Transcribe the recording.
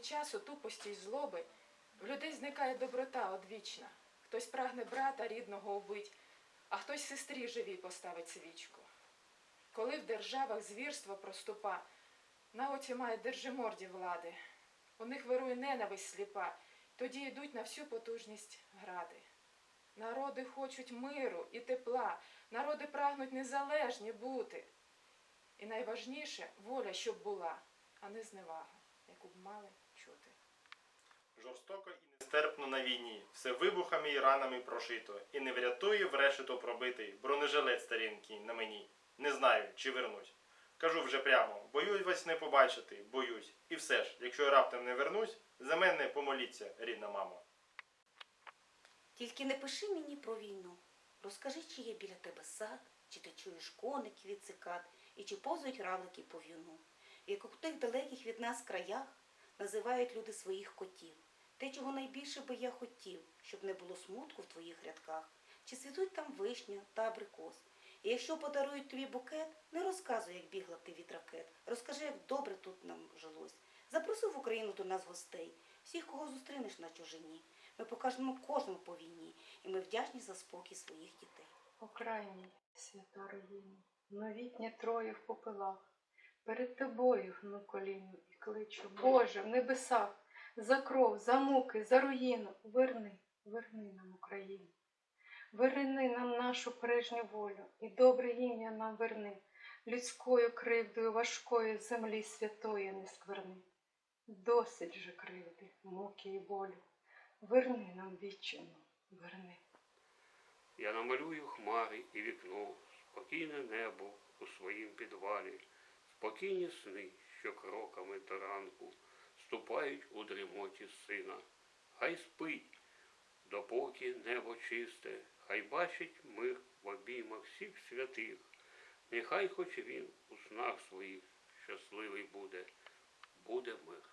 часу тупості й злоби в людей зникає доброта одвічна. Хтось прагне брата рідного убить, а хтось сестрі живій поставить свічку. Коли в державах звірство проступа, на оці має держиморді влади. У них вирує ненависть сліпа, тоді йдуть на всю потужність гради. Народи хочуть миру і тепла, народи прагнуть незалежні бути. І найважніше воля, щоб була, а не зневага, яку б мали чути. Жорстоко і нестерпно на війні, все вибухами і ранами прошито, і не врятує врешето пробитий бронежилет старенький на мені. Не знаю, чи вернусь. Кажу вже прямо, боюсь вас не побачити, боюсь. І все ж, якщо я раптом не вернусь, за мене помоліться, рідна мамо. Тільки не пиши мені про війну. Розкажи, чи є біля тебе сад, чи ти чуєш коників від цикад, і чи повзають равлики по в'юну. Як у тих далеких від нас краях називають люди своїх котів. Те, чого найбільше би я хотів, щоб не було смутку в твоїх рядках, чи цвітуть там вишня та абрикос. І якщо подарують тобі букет, не розказуй, як бігла ти від ракет. Розкажи, як добре тут нам жилось. Запроси в Україну до нас гостей, всіх, кого зустрінеш на чужині. Ми покажемо кожному по війні, і ми вдячні за спокій своїх дітей. Окрайній, свята руїна, новітнє троє в попелах. Перед тобою гну коліну і кличу, Боже, в небесах, за кров, за муки, за руїну. Верни, верни нам Україну. Верни нам нашу прежню волю, і добре ім'я нам верни, людською кривдою важкої землі святої не скверни. Досить же кривди, муки і болю. Верни нам вічину, верни. Я намалюю хмари і вікно, спокійне небо у своїм підвалі, спокійні сни, що кроками до ранку ступають у дрімоті сина. Хай спить, допоки небо чисте, хай бачить мир в обіймах всіх святих. Нехай хоч він у снах своїх щасливий буде, буде мир.